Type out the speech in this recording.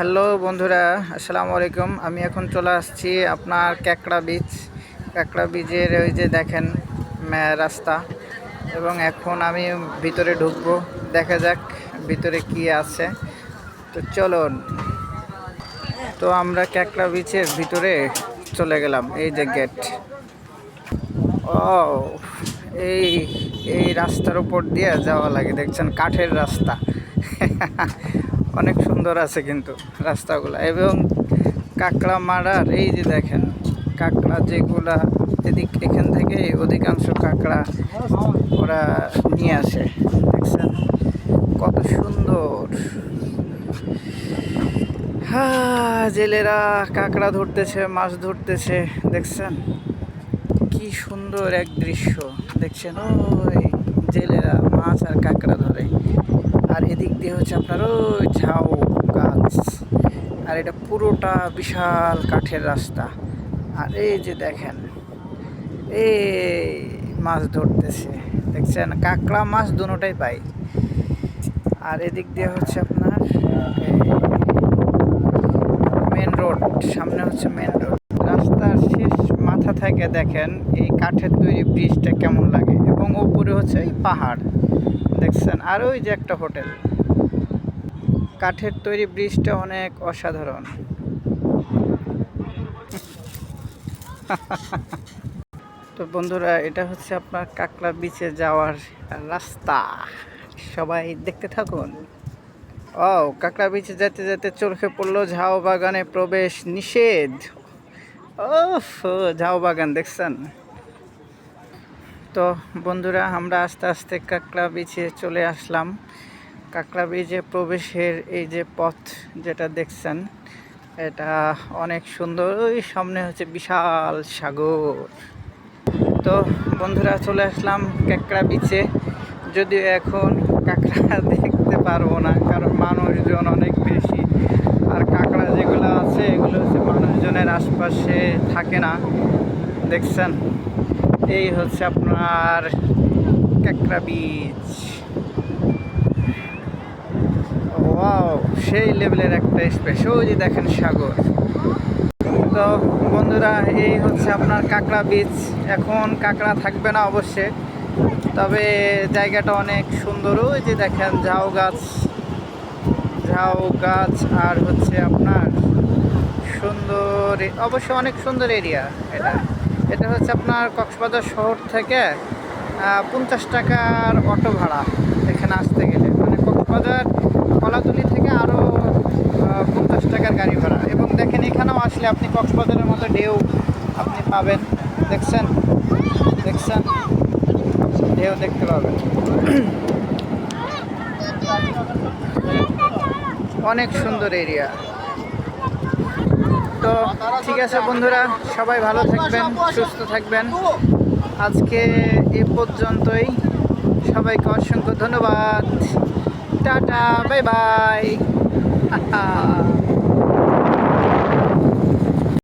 Hello বন্ধুরা, আসসালামু আলাইকুম। আমি এখন চলে আসছি আপনার ক্যাকড়া বীচ ক্যাকড়া বীচের ওই যে দেখেন রাস্তা। এবং এখন আমি ভিতরে ঢুকবো। দেখা যাক ভিতরে কি আছে। তো চলুন। তো আমরা ক্যাকড়া বিচের ভিতরে চলে গেলাম, এই যে গেট ও এই এই রাস্তার উপর দিয়ে যাওয়া লাগে, দেখছেন কাঠের রাস্তা। অনেক সুন্দর আছে কিন্তু রাস্তাগুলো। এবং কাঁকড়া মারার, এই যে দেখেন, কাঁকড়া যেগুলা এদিক, এখান থেকে অধিকাংশ কাঁকড়া ওরা নিয়ে আসে। দেখছেন কত সুন্দর। হ্যাঁ জেলেরা কাঁকড়া ধরতেছে, মাছ ধরতেছে, দেখছেন? কি সুন্দর এক দৃশ্য। দেখছেন? ওই জেলেরা, মাছ আর কাঁকড়া ধরে। আর এদিক দিয়ে হচ্ছে আপনার ওই ঝাউ গাছ। আর এটা পুরোটা বিশাল কাঠের রাস্তা। আর এই যে দেখেন, এই মাছ ধরতেছে। দেখছেন? কাঁকড়া মাছ দুটোটাই পাই। আর এদিক দিয়ে হচ্ছে আপনার মেন রোড সামনে হচ্ছে মেন রোড রাস্তার শেষ থেকে দেখেন এই কাঠের তৈরি ব্রিজটা কেমন লাগে। এবং উপরে হচ্ছে এই পাহাড়। দেখছেন? আর ওই যে একটা হোটেল। কাঠের তৈরি ব্রিজটা অনেক অসাধারণ। তো বন্ধুরা, এটা হচ্ছে আপনার কাকলা বিচে যাওয়ার রাস্তা। সবাই দেখতে থাকুন। ও কাকড়া বিচে যেতে যেতে চোখে পড়ল ঝাউ বাগানে প্রবেশ নিষেধ। ও বাগান, দেখছেন? তো বন্ধুরা, আমরা আস্তে আস্তে কাকড়া বিচে চলে আসলাম। কাকড়া বিচে প্রবেশের এই যে পথ যেটা দেখছেন, এটা অনেক সুন্দর। ওই সামনে হচ্ছে বিশাল সাগর। তো বন্ধুরা, চলে আসলাম কাঁকড়া বিচে যদিও এখন কাঁকড়া দেখতে পারব না, কারণ মানুষজন অনেক বেশি আর কাঁকড়া যেগুলো আছে এগুলো হচ্ছে মানুষজনের আশপাশে থাকে না। দেখছেন? এই হচ্ছে আপনার কাঁকড়া বীজ। ওয়াও, সেই লেভেলের একটা স্পেস। ওই যে দেখেন সাগর। তো বন্ধুরা, এই হচ্ছে আপনার কাঁকড়া বীজ। এখন কাঁকড়া থাকবে না অবশ্যই, তবে জায়গাটা অনেক সুন্দর। ওই যে দেখেন ঝাউ গাছ। ঝাউ গাছ আর হচ্ছে আপনার সুন্দর অবশ্য অনেক সুন্দর এরিয়া এটা। এটা হচ্ছে আপনার কক্সবাজার শহর থেকে পঞ্চাশ টাকার অটো ভাড়া এখানে আসতে গেলে। মানে কক্সবাজার কলাতুলি থেকে আরও পঞ্চাশ টাকার গাড়ি ভাড়া। এবং দেখেন এখানেও আসলে আপনি কক্সবাজারের মতো ঢেউ আপনি পাবেন। দেখছেন? দেখছেন? ঢেউ দেখতে পাবেন। অনেক সুন্দর এরিয়া তো ঠিক আছে বন্ধুরা, সবাই ভালো থাকবেন, সুস্থ থাকবেন। আজকে এ পর্যন্তই। সবাইকে অসংখ্য ধন্যবাদ। Tata, bye bye.